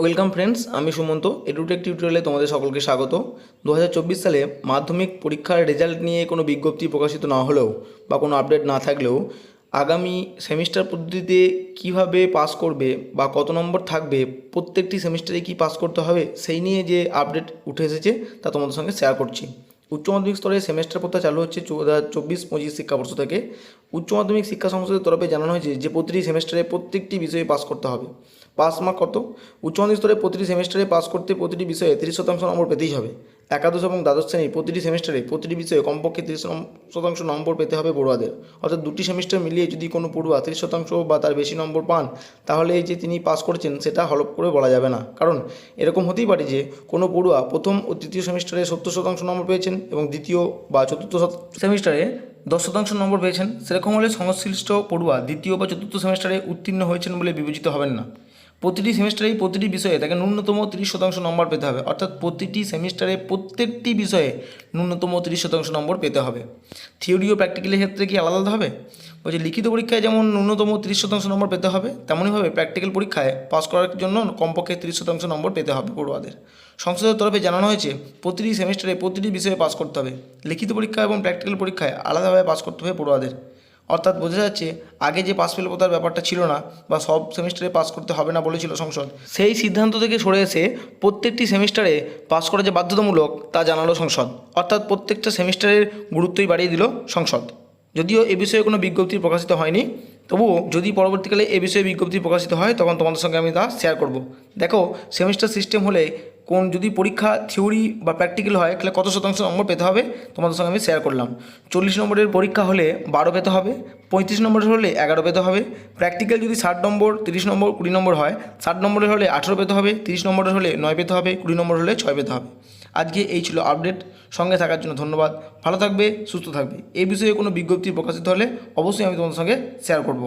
Welcome friends আমি Sumanta. Edtech টিউটোরিয়ালে তোমাদের সকলকে স্বাগত। দু হাজার চব্বিশ সালে মাধ্যমিক পরীক্ষার রেজাল্ট নিয়ে কোনো বিজ্ঞপ্তি প্রকাশিত না হলেও বা কোনো আপডেট না থাকলেও আগামী সেমিস্টার পদ্ধতিতে কীভাবে পাস করবে বা কত নম্বর থাকবে, প্রত্যেকটি সেমিস্টারে কি পাস করতে হবে, সেই নিয়ে যে আপডেট উঠে এসেছে তা তোমাদের সঙ্গে শেয়ার করছি। উচ্চ মাধ্যমিক স্তরে সেমিস্টার পত্র চালু হচ্ছে দু হাজার চব্বিশ পঁচিশ শিক্ষাবর্ষ থেকে। উচ্চ মাধ্যমিক শিক্ষা সংসদের তরফে জানানো হয়েছে যে প্রতিটি সেমেস্টারে প্রত্যেকটি বিষয়ে পাস করতে হবে। পাস মার্ক কত? উচ্চ মাধ্যমিক স্তরে প্রতিটি সেমেস্টারে পাস করতে প্রতিটি বিষয়ে তিরিশ শতাংশ নম্বর পেতেই হবে। একাদশ এবং দ্বাদশ শ্রেণির প্রতিটি সেমিস্টারে প্রতিটি বিষয়ে কমপক্ষে তিরিশ শতাংশ নম্বর পেতে হবে পড়ুয়াদের অর্থাৎ দুটি সেমিস্টার মিলিয়ে যদি কোনো পড়ুয়া তিরিশ শতাংশ বা তার বেশি নম্বর পান, তাহলে এই যে তিনি পাস করেছেন, সেটা হলপ করে বলা যাবে না। কারণ এরকম হতেই পারে যে কোনো পড়ুয়া প্রথম ও তৃতীয় সেমিস্টারে সত্তর শতাংশ নম্বর পেয়েছেন এবং দ্বিতীয় বা চতুর্থ সেমিস্টারে দশ শতাংশ নম্বর পেয়েছেন। সেরকম হলে সংশ্লিষ্ট পড়ুয়া দ্বিতীয় বা চতুর্থ সেমিস্টারে উত্তীর্ণ হয়েছেন বলে বিবেচিত হবেন না। প্রতিটি সেমিস্টারেই প্রতিটি বিষয়ে তাকে ন্যূনতম তিরিশ শতাংশ নম্বর পেতে হবে। অর্থাৎ প্রতিটি সেমিস্টারে প্রত্যেকটি বিষয়ে ন্যূনতম তিরিশ শতাংশ নম্বর পেতে হবে। থিওরি ও প্র্যাকটিক্যালের ক্ষেত্রে কি আলাদা আলাদা হবে? বলছে, লিখিত পরীক্ষায় যেমন ন্যূনতম তিরিশ শতাংশ নম্বর পেতে হবে, তেমনইভাবে প্র্যাকটিক্যাল পরীক্ষায় পাস করার জন্য কমপক্ষে তিরিশ শতাংশ নম্বর পেতে হবে পড়ুয়াদের। সংসদের তরফে জানানো হয়েছে, প্রতিটি সেমিস্টারে প্রতিটি বিষয়ে পাস করতে হবে। লিখিত পরীক্ষা এবং প্র্যাকটিক্যাল পরীক্ষায় আলাদাভাবে পাস করতে হবে পড়ুয়াদের। অর্থাৎ বোঝা যাচ্ছে আগে যে পাস ফেল কোথার ব্যাপারটা ছিল না বা সব সেমিস্টারে পাস করতে হবে না বলেছিল সংসদ, সেই সিদ্ধান্ত থেকে সরে এসে প্রত্যেকটি সেমিস্টারে পাস করা যে বাধ্যতামূলক তা জানালো সংসদ, অর্থাৎ প্রত্যেকটা সেমিস্টারের গুরুত্বই বাড়িয়ে দিল সংসদ। যদিও এ বিষয়ে কোনো বিজ্ঞপ্তি প্রকাশিত হয়নি, তবুও যদি পরবর্তীকালে এ বিষয়ে বিজ্ঞপ্তি প্রকাশিত হয় তখন তোমাদের সঙ্গে আমি তা শেয়ার করব। দেখো সেমিস্টার সিস্টেম হলে কোন যদি পরীক্ষা থিওরি বা প্র্যাকটিক্যাল হয়, তাহলে কত শতাংশ নম্বর পেতে হবে? তোমাদের সঙ্গে আমি শেয়ার করলাম। চল্লিশ নম্বরের পরীক্ষা হলে বারো পেতে হবে, পঁয়ত্রিশ নম্বরের হলে এগারো পেতে হবে প্র্যাকটিক্যাল যদি ষাট নম্বর, তিরিশ নম্বর, কুড়ি নম্বর হয়, ষাট নম্বরের হলে আঠেরো পেতে হবে, তিরিশ নম্বরের হলে নয় পেতে হবে, কুড়ি নম্বর হলে ছয় পেতে হবে। আজকে এই ছিল আপডেট সঙ্গে থাকার জন্য ধন্যবাদ। ভালো থাকবে, সুস্থ থাকবে। এই বিষয়ে কোনো বিজ্ঞপ্তি প্রকাশিত হলে অবশ্যই আমি তোমাদের সঙ্গে শেয়ার করব।